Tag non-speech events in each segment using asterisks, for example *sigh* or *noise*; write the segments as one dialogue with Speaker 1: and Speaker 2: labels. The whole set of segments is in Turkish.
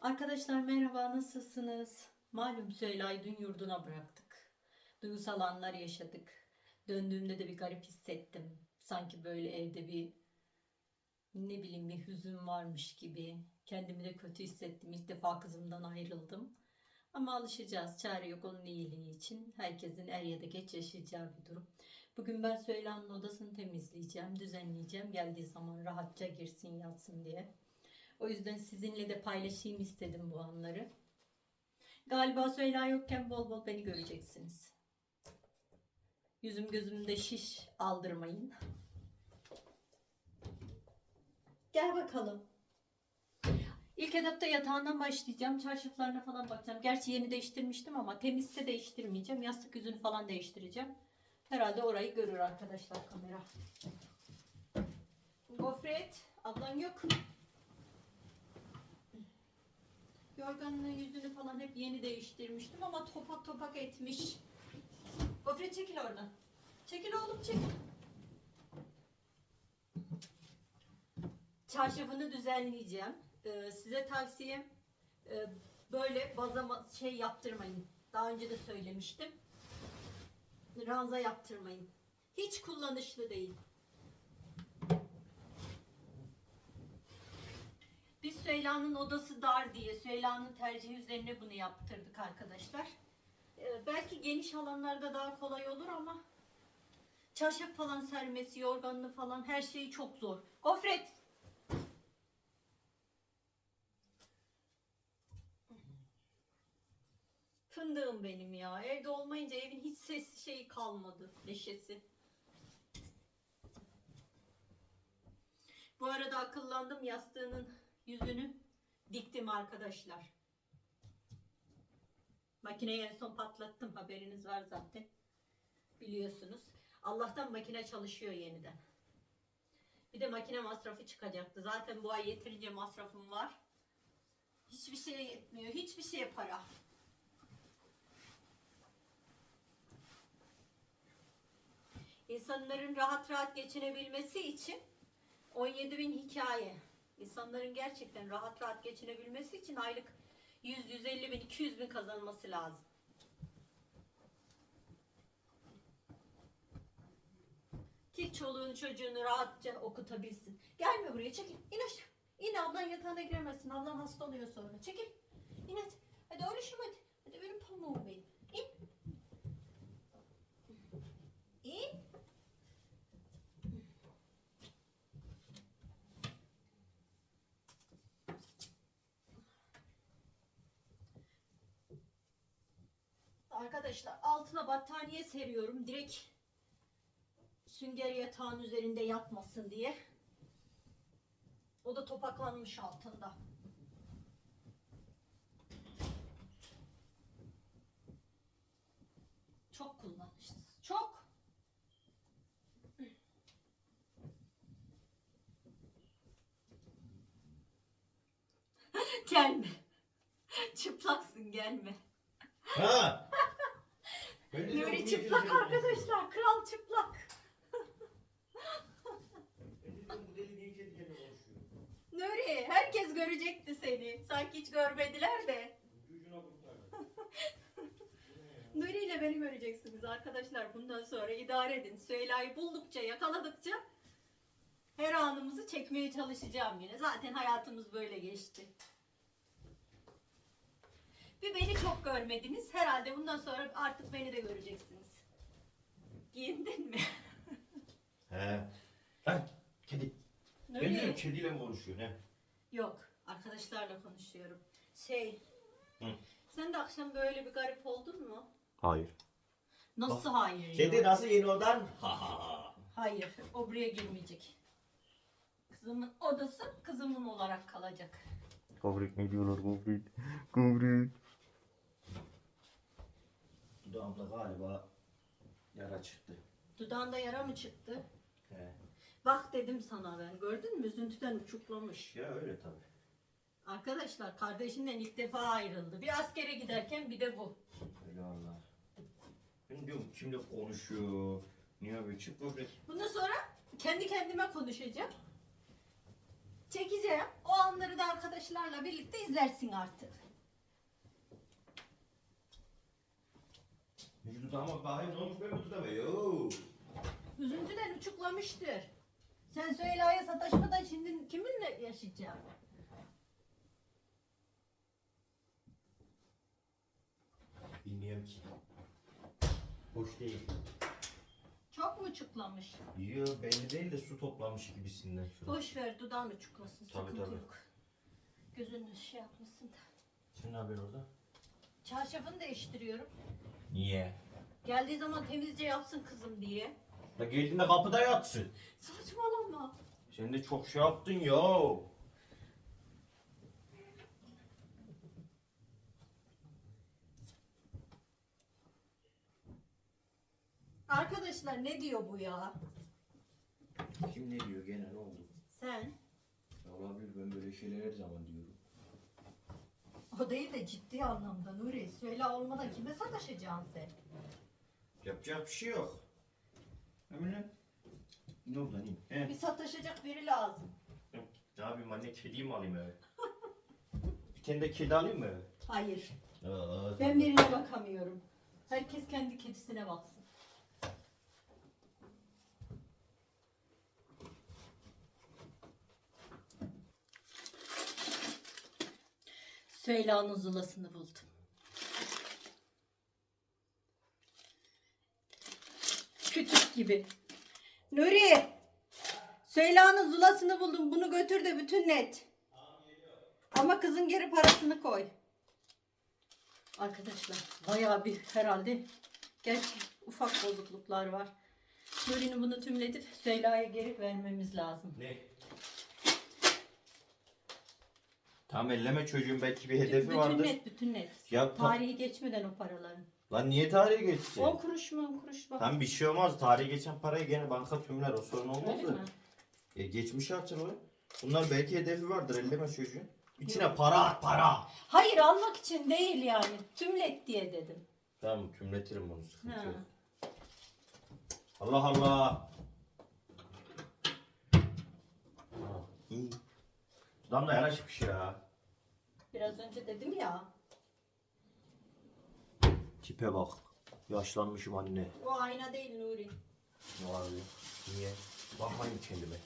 Speaker 1: Arkadaşlar merhaba nasılsınız? Malum Süheyla'yı dün yurduna bıraktık. Duygusal anlar yaşadık. Döndüğümde de bir garip hissettim. Sanki böyle evde bir ne bileyim bir hüzün varmış gibi. Kendimi de kötü hissettim. İlk defa kızımdan ayrıldım. Ama alışacağız. Çare yok onun iyiliği için. Herkesin er ya da geç yaşayacağı bir durum. Bugün ben Süheyla'nın odasını temizleyeceğim, düzenleyeceğim. Geldiği zaman rahatça girsin yatsın diye. O yüzden sizinle de paylaşayım istedim bu anları. Galiba Süheyla yokken bol bol beni göreceksiniz. Yüzüm gözümde şiş aldırmayın. Gel bakalım. İlk etapta yatağından başlayacağım. Çarşaflarına falan bakacağım. Gerçi yeni değiştirmiştim ama temizse değiştirmeyeceğim. Yastık yüzünü falan değiştireceğim. Herhalde orayı görür arkadaşlar kamera. Gofret, ablan yok. Yorganını yüzünü falan hep yeni değiştirmiştim ama topak topak etmiş. Gofret çekil oradan. Çekil oğlum çekil. Çarşafını düzenleyeceğim. Ee, size tavsiyem e, böyle bazama şey yaptırmayın. Daha önce de söylemiştim. Ranza yaptırmayın. Hiç kullanışlı değil. Biz Süheyla'nın odası dar diye Süheyla'nın tercihi üzerine bunu yaptırdık arkadaşlar. Ee, belki geniş alanlarda daha kolay olur ama çarşaf falan sermesi, yorganını falan her şeyi çok zor. Gofret! Fındığım benim ya. Evde olmayınca evin hiç ses şeyi kalmadı. Neşesi. Bu arada akıllandım yastığının yüzünü diktim arkadaşlar. Makineyi en son patlattım haberiniz var zaten. Biliyorsunuz. Allah'tan makine çalışıyor yeniden. Bir de makine masrafı çıkacaktı. Zaten bu ay yeterince masrafım var. Hiçbir şeye yetmiyor. Hiçbir şeye para. İnsanların rahat rahat geçinebilmesi için 17 bin hikaye. İnsanların gerçekten rahat rahat geçinebilmesi için aylık 100, 150 bin, 200 bin kazanması lazım. Ki çoluğunu çocuğunu rahatça okutabilsin. Gelme buraya çekil. İn aşağı. İn ablan yatağına giremezsin. Ablan hasta oluyor sonra. Çekil. İn. Hadi oğluşum hadi. Hadi benim pamuğum benim. İn. İn. Arkadaşlar altına battaniye seriyorum. Direkt sünger yatağın üzerinde yatmasın diye. O da topaklanmış altında. Çok kullanışsız. Çok. *laughs* gelme. Çıplaksın gelme.
Speaker 2: Ha. Ben de
Speaker 1: Nuri çıplak arkadaşlar. Kral çıplak. Nuri herkes görecekti seni. Sanki hiç görmediler de. *laughs* Nuri ile beni göreceksiniz arkadaşlar. Bundan sonra idare edin. Süheyla'yı buldukça, yakaladıkça her anımızı çekmeye çalışacağım yine. Zaten hayatımız böyle geçti. Bir beni çok görmediniz. Herhalde bundan sonra artık beni de göreceksiniz. Giyindin mi? *laughs*
Speaker 2: He. Lan kedi. Ben diyorum
Speaker 1: Nuri.
Speaker 2: kediyle mi konuşuyor ne?
Speaker 1: Yok. Arkadaşlarla konuşuyorum. Şey.
Speaker 2: Hı.
Speaker 1: Sen de akşam böyle bir garip oldun mu?
Speaker 2: Hayır.
Speaker 1: Nasıl hayır ya?
Speaker 2: Kedi nasıl yeni odan? Ha ha ha.
Speaker 1: Hayır, o buraya girmeyecek. Kızımın odası kızımın olarak kalacak.
Speaker 3: Gofret ne diyorlar gofret? Gofret.
Speaker 2: Dudağımda galiba yara çıktı.
Speaker 1: Dudağında yara mı çıktı?
Speaker 2: He.
Speaker 1: Bak dedim sana ben. Gördün mü? Üzüntüden uçuklamış.
Speaker 2: Ya öyle tabii.
Speaker 1: Arkadaşlar kardeşinden ilk defa ayrıldı. Bir askere giderken bir de bu.
Speaker 2: Öyle Allah. Ben diyorum kimle konuşuyor? Niye böyle çık gofret?
Speaker 1: Bundan sonra kendi kendime konuşacağım. Çekeceğim. O anları da arkadaşlarla birlikte izlersin artık.
Speaker 2: Ama bakayım ne olmuş ben vücuda be yo.
Speaker 1: Üzüntüden uçuklamıştır. Sen Süheyla'ya sataşmadan şimdi kiminle yaşayacaksın?
Speaker 2: Bilmiyorum ki. Hoş değil.
Speaker 1: Çok mu uçuklamış?
Speaker 2: Yo belli değil de su toplamış gibisinden. Şurada.
Speaker 1: Boş ver dudağın uçuklasın.
Speaker 2: Tabii,
Speaker 1: sıkıntı
Speaker 2: tabii.
Speaker 1: yok. Gözünü şey yapmasın da.
Speaker 2: Sen ne yapıyorsun orada?
Speaker 1: Çarşafını değiştiriyorum.
Speaker 2: Niye?
Speaker 1: Geldiği zaman temizce yapsın kızım diye.
Speaker 2: La geldiğinde kapıda yatsın.
Speaker 1: Saçmalama.
Speaker 2: Sen de çok şey yaptın yo.
Speaker 1: Arkadaşlar ne diyor bu ya?
Speaker 2: Kim ne diyor gene ne oldu?
Speaker 1: Sen?
Speaker 2: Ya olabilir ben böyle şeyler her zaman diyorum.
Speaker 1: O değil de ciddi anlamda Nuri. Söyle olmadan kime sataşacaksın sen?
Speaker 2: Yapacak bir şey yok. Emine. Ne oldu hani? He.
Speaker 1: Bir sataşacak biri lazım.
Speaker 2: Ne yapayım anne kediyi mi alayım eve? bir tane de kedi alayım mı eve?
Speaker 1: Hayır.
Speaker 2: Aa,
Speaker 1: Ben birine bakamıyorum. Herkes kendi kedisine baksın. Süheyla'nın zulasını buldum. Küçük gibi. Nuri! Süheyla'nın zulasını buldum. Bunu götür de bütün net. Ama kızın geri parasını koy. Arkadaşlar bayağı bir herhalde gerçi ufak bozukluklar var. Nuri'nin bunu tümletip Süheyla'ya geri vermemiz lazım.
Speaker 2: Ne? Tam elleme çocuğun belki bir hedefi
Speaker 1: bütün
Speaker 2: vardır.
Speaker 1: net bütün net.
Speaker 2: Ya ta-
Speaker 1: Tarihi geçmeden o paraların.
Speaker 2: Lan niye tarihe geçsin?
Speaker 1: 10 kuruş mu 10 kuruş bak.
Speaker 2: Tam bir şey olmaz. Tarihe geçen parayı gene banka tümler o sorun olmaz
Speaker 1: Öyle
Speaker 2: da.
Speaker 1: mi?
Speaker 2: E, geçmiş hatırla. Bunlar belki hedefi vardır elleme çocuğun. İçine para at para.
Speaker 1: Hayır almak için değil yani. Tümlet diye dedim.
Speaker 2: Tamam tümletirim bunu sıkıntı
Speaker 1: Ha.
Speaker 2: yok. Allah Allah. Ha, iyi. Adam da yaraşmış ya.
Speaker 1: Biraz önce dedim ya.
Speaker 2: Tipe bak. Yaşlanmışım anne.
Speaker 1: O ayna değil Nuri.
Speaker 2: Ne var ya? Niye? Bakmayayım kendime.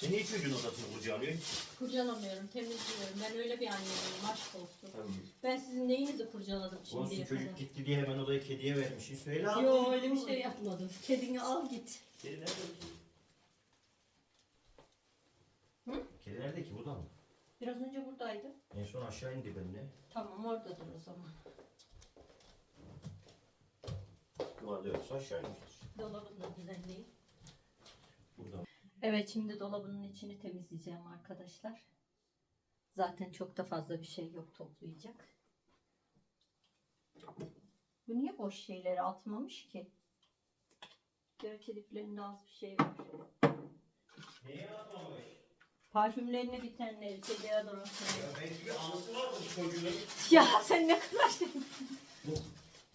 Speaker 2: Sen niye çocuğun odasını kurcalıyorsun?
Speaker 1: Kurcalamıyorum, temizliyorum. Ben öyle bir anneyim, aşk olsun.
Speaker 2: Tabii.
Speaker 1: Ben sizin neyinizi kurcaladım
Speaker 2: Olsun
Speaker 1: şimdiye
Speaker 2: çocuk
Speaker 1: kadar?
Speaker 2: gitti diye hemen odayı kediye vermişsin. Söyle abi.
Speaker 1: Yo öyle bir şey yapmadım. Kedini al git.
Speaker 2: Kedi nerede ki?
Speaker 1: Hı?
Speaker 2: Kedi nerede ki? Burada mı?
Speaker 1: Biraz önce buradaydı.
Speaker 2: En son aşağı indi benimle.
Speaker 1: Tamam oradadır o zaman.
Speaker 2: Duvarda yoksa aşağı inmiştir.
Speaker 1: Dolabını da düzenleyeyim.
Speaker 2: Burada.
Speaker 1: Evet şimdi dolabının içini temizleyeceğim arkadaşlar. Zaten çok da fazla bir şey yok toplayacak. Bu niye boş şeyleri atmamış ki? Gerçi diplerinde az bir şey var.
Speaker 2: Neye atmamış?
Speaker 1: Parfümlerini bitenleri, deodorantları.
Speaker 2: Ya belki bir anısı var bu çocuğun.
Speaker 1: Ya sen ne kadar şey...
Speaker 2: Bu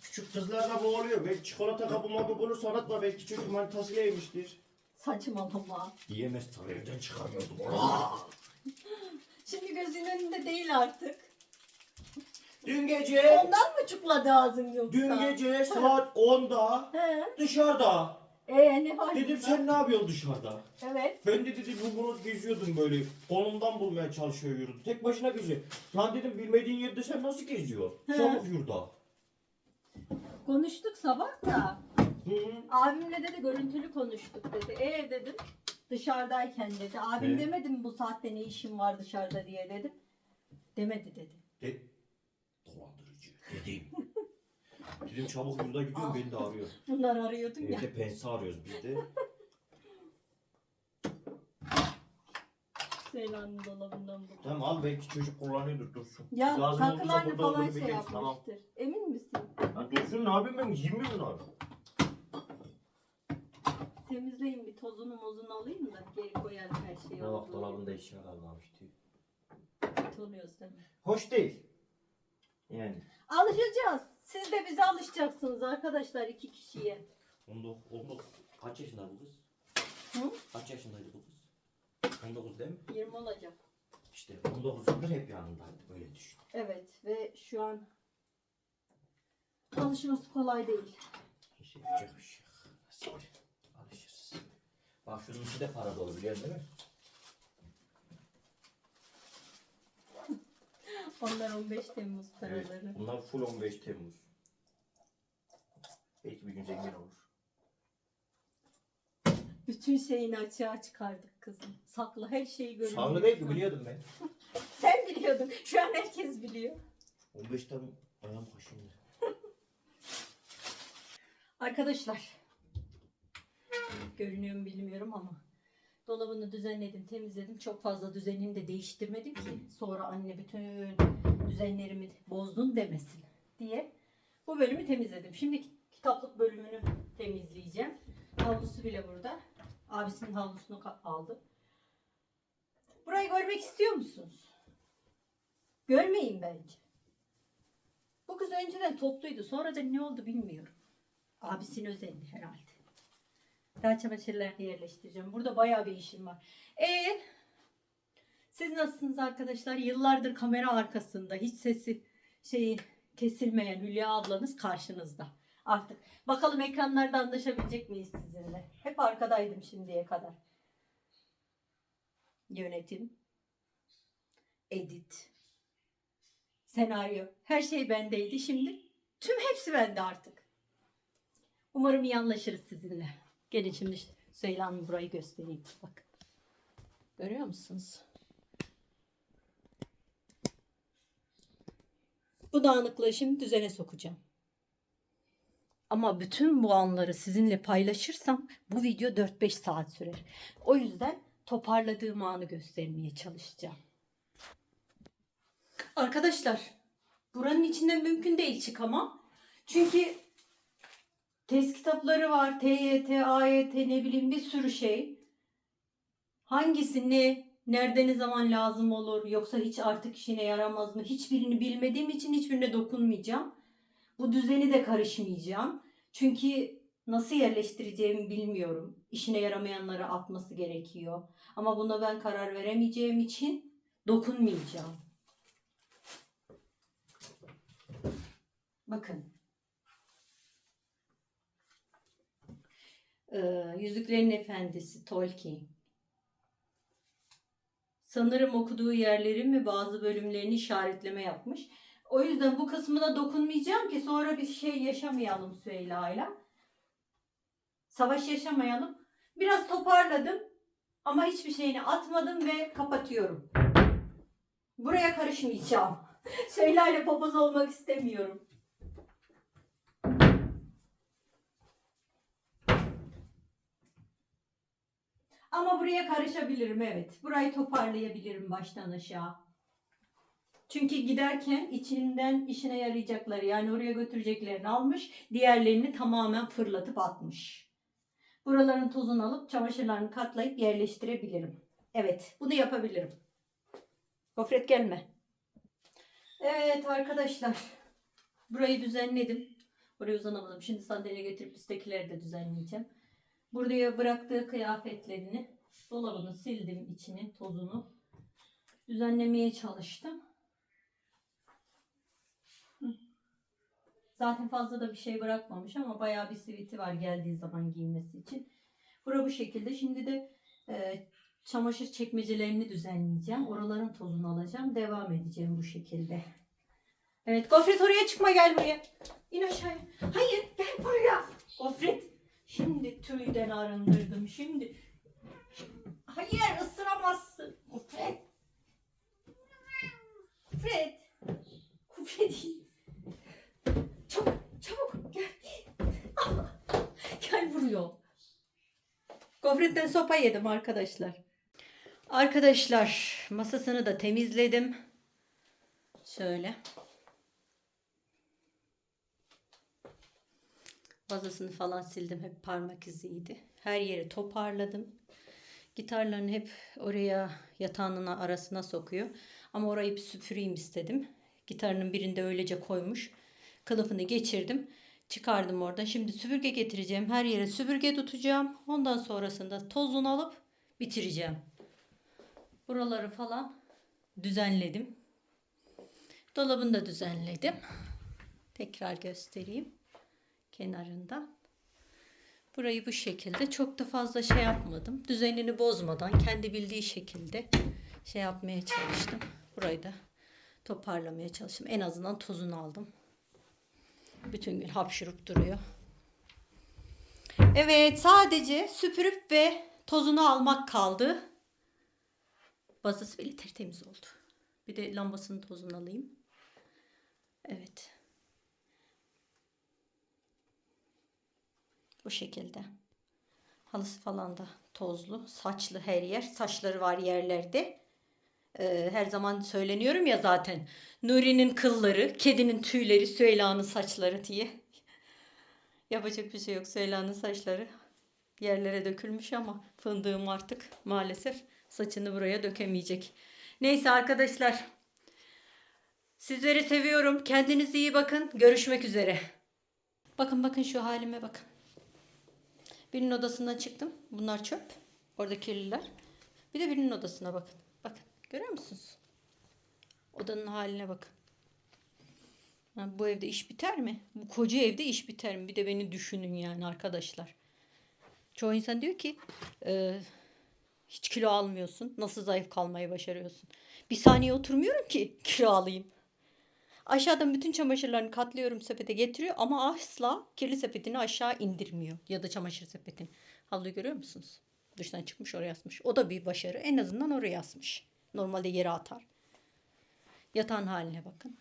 Speaker 2: küçük kızlarla boğuluyor. Belki çikolata kabı mabı bunu sanatma. Belki çocuk manitasıyla yemiştir.
Speaker 1: Saçmalama.
Speaker 2: Yiyemez tabii evden çıkarmıyordum.
Speaker 1: Şimdi gözünün önünde değil artık.
Speaker 2: Dün gece,
Speaker 1: Ondan mı çukladı ağzın yoksa?
Speaker 2: dün gece saat 10'da
Speaker 1: He.
Speaker 2: dışarıda.
Speaker 1: Ee ne var?
Speaker 2: Dedim sen ne yapıyorsun dışarıda?
Speaker 1: Evet.
Speaker 2: Ben de dedim bu bunu geziyordum böyle. Kolumdan bulmaya çalışıyor yurdu. Tek başına geziyor. Lan dedim bilmediğin yerde sen nasıl geziyor?
Speaker 1: He.
Speaker 2: Çabuk yurda.
Speaker 1: Konuştuk sabah da.
Speaker 2: Hı.
Speaker 1: Abimle de, de görüntülü konuştuk dedi. E dedim. Dışarıdayken dedi. Abim
Speaker 2: Evet.
Speaker 1: demedi mi bu saatte ne işin var dışarıda diye dedim. Demedi dedi.
Speaker 2: De dolandırıcı dedim. Dedim çabuk yurda gidiyorum beni de arıyor. *laughs*
Speaker 1: Bunlar arıyordun ya.
Speaker 2: Evde pense arıyoruz biz de.
Speaker 1: Seylan'ın dolabından bu.
Speaker 2: Tamam al belki çocuk kullanıyordur dursun.
Speaker 1: Ya
Speaker 2: Lazım olduğunda
Speaker 1: takılarını
Speaker 2: burada
Speaker 1: falan
Speaker 2: olduğunu
Speaker 1: şey
Speaker 2: biliriz, tamam.
Speaker 1: yapmıştır. Emin misin?
Speaker 2: Lan dursun ne yapayım ben 20 bunlar.
Speaker 1: Temizleyin bir tozunu mozunu alayım da geri koyarım her şeyi.
Speaker 2: Ne bak dolabında eşya.
Speaker 1: Oluyoruz değil mi?
Speaker 2: Hoş değil. Yani.
Speaker 1: Alışacağız. Siz de bize alışacaksınız arkadaşlar iki kişiye.
Speaker 2: 19, 19. Kaç yaşında bu kız?
Speaker 1: Hı?
Speaker 2: Kaç yaşındaydı bu kız? 19 değil mi?
Speaker 1: 20 olacak.
Speaker 2: İşte 19 yıldır hep yanındaydı. Böyle düşün.
Speaker 1: Evet ve şu an alışması kolay değil.
Speaker 2: İşte yapacak bir şey yok. Nasip. Alışırız. Bak şunun içi de para dolu biliyorsun değil mi? *laughs*
Speaker 1: Onlar 15 Temmuz
Speaker 2: Evet.
Speaker 1: paraları.
Speaker 2: Bunlar full 15 Temmuz. Belki bir gün zengin olur.
Speaker 1: Bütün şeyini açığa çıkardık kızım. Saklı her şeyi görüyor.
Speaker 2: Sanlı değil ki biliyordum ben. *laughs*
Speaker 1: Sen biliyordun. Şu an herkes biliyor.
Speaker 2: 15 Temmuz ayağım kaşındı.
Speaker 1: Arkadaşlar. Görünüyor mu bilmiyorum ama. Dolabını düzenledim, temizledim. Çok fazla düzenini de değiştirmedim ki. Sonra anne bütün düzenlerimi bozdun demesin diye. Bu bölümü temizledim. Şimdi kitaplık bölümünü temizleyeceğim. Havlusu bile burada. Abisinin havlusunu aldı. Burayı görmek istiyor musunuz? Görmeyin bence. Bu kız önceden topluydu. Sonra da ne oldu bilmiyorum. Abisini özendi herhalde. Daha çamaşırlarını yerleştireceğim. Burada bayağı bir işim var. E siz nasılsınız arkadaşlar? Yıllardır kamera arkasında hiç sesi şeyi kesilmeyen Hülya ablanız karşınızda. Artık bakalım ekranlarda anlaşabilecek miyiz sizinle? Hep arkadaydım şimdiye kadar. Yönetim, edit, senaryo her şey bendeydi. Şimdi tüm hepsi bende artık. Umarım iyi anlaşırız sizinle. Gelin şimdi Süheyla'nın burayı göstereyim. Bakın. Görüyor musunuz? Bu dağınıklığı şimdi düzene sokacağım. Ama bütün bu anları sizinle paylaşırsam bu video 4-5 saat sürer. O yüzden toparladığım anı göstermeye çalışacağım. Arkadaşlar buranın içinden mümkün değil çıkamam. Çünkü test kitapları var. TYT, AYT ne bileyim bir sürü şey. Hangisi ne, nerede ne zaman lazım olur yoksa hiç artık işine yaramaz mı? Hiçbirini bilmediğim için hiçbirine dokunmayacağım. Bu düzeni de karışmayacağım. Çünkü nasıl yerleştireceğimi bilmiyorum. İşine yaramayanları atması gerekiyor. Ama buna ben karar veremeyeceğim için dokunmayacağım. Bakın. Ee, Yüzüklerin Efendisi Tolkien. Sanırım okuduğu yerlerin ve bazı bölümlerini işaretleme yapmış. O yüzden bu kısmına dokunmayacağım ki sonra bir şey yaşamayalım Süheyla'yla. Savaş yaşamayalım. Biraz toparladım ama hiçbir şeyini atmadım ve kapatıyorum. Buraya karışmayacağım. *laughs* Süheyla papaz olmak istemiyorum. Buraya karışabilirim evet. Burayı toparlayabilirim baştan aşağı. Çünkü giderken içinden işine yarayacakları yani oraya götüreceklerini almış. Diğerlerini tamamen fırlatıp atmış. Buraların tozunu alıp çamaşırlarını katlayıp yerleştirebilirim. Evet bunu yapabilirim. Gofret gelme. Evet arkadaşlar. Burayı düzenledim. Buraya uzanamadım. Şimdi sandalye getirip üsttekileri de düzenleyeceğim. Buraya bıraktığı kıyafetlerini dolabını sildim içini tozunu düzenlemeye çalıştım. Zaten fazla da bir şey bırakmamış ama bayağı bir siviti var geldiği zaman giyinmesi için. Bura bu şekilde. Şimdi de e, çamaşır çekmecelerini düzenleyeceğim. Oraların tozunu alacağım. Devam edeceğim bu şekilde. Evet Gofret oraya çıkma gel buraya. İn aşağıya. Hayır gel buraya. Gofret. Şimdi tüyden arındırdım. Şimdi. Hayır ısıramazsın. Gofret. Gofret. Gofret. Çabuk çabuk gel. Ah, Gel buraya. Gofretten sopa yedim arkadaşlar. Arkadaşlar masasını da temizledim. Şöyle. Vazasını falan sildim. Hep parmak iziydi. Her yeri toparladım. Gitarlarını hep oraya yatağının arasına sokuyor. Ama orayı bir süpüreyim istedim. Gitarının birinde öylece koymuş. Kılıfını geçirdim. Çıkardım oradan. Şimdi süpürge getireceğim. Her yere süpürge tutacağım. Ondan sonrasında tozunu alıp bitireceğim. Buraları falan düzenledim. Dolabını da düzenledim. Tekrar göstereyim. Kenarında. Burayı bu şekilde çok da fazla şey yapmadım. Düzenini bozmadan kendi bildiği şekilde şey yapmaya çalıştım. Burayı da toparlamaya çalıştım. En azından tozunu aldım. Bütün gün hapşurup duruyor. Evet sadece süpürüp ve tozunu almak kaldı. Bazısı bile tertemiz oldu. Bir de lambasının tozunu alayım. Evet. Bu şekilde. Halısı falan da tozlu. Saçlı her yer. Saçları var yerlerde. Ee, her zaman söyleniyorum ya zaten. Nuri'nin kılları, kedinin tüyleri, Süheyla'nın saçları diye. *laughs* Yapacak bir şey yok. Süheyla'nın saçları yerlere dökülmüş ama fındığım artık maalesef saçını buraya dökemeyecek. Neyse arkadaşlar. Sizleri seviyorum. Kendinize iyi bakın. Görüşmek üzere. Bakın bakın şu halime bakın. Birinin odasından çıktım. Bunlar çöp. Orada kirliler. Bir de birinin odasına bakın. Görüyor musunuz? Odanın haline bakın. Bu evde iş biter mi? Bu koca evde iş biter mi? Bir de beni düşünün yani arkadaşlar. Çoğu insan diyor ki e, hiç kilo almıyorsun. Nasıl zayıf kalmayı başarıyorsun? Bir saniye oturmuyorum ki *laughs* kilo alayım. Aşağıdan bütün çamaşırlarını katlıyorum sepete getiriyor ama asla kirli sepetini aşağı indirmiyor. Ya da çamaşır sepetini. Havluyu görüyor musunuz? Dıştan çıkmış oraya asmış. O da bir başarı. En azından oraya asmış. Normalde yere atar. Yatağın haline bakın.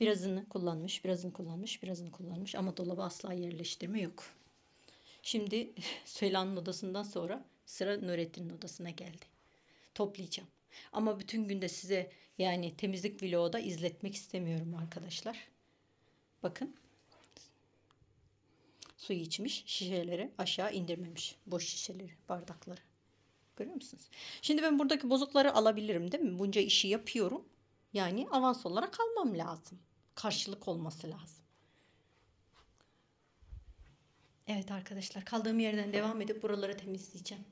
Speaker 1: Birazını kullanmış, birazını kullanmış, birazını kullanmış ama dolaba asla yerleştirme yok. Şimdi *laughs* Süheyla'nın odasından sonra sıra Nurettin'in odasına geldi. Toplayacağım. Ama bütün günde size yani temizlik vlogu da izletmek istemiyorum arkadaşlar. Bakın. Suyu içmiş, şişeleri aşağı indirmemiş. Boş şişeleri, bardakları. Görüyor musunuz? Şimdi ben buradaki bozukları alabilirim değil mi? Bunca işi yapıyorum. Yani avans olarak almam lazım. Karşılık olması lazım. Evet arkadaşlar kaldığım yerden devam edip buraları temizleyeceğim.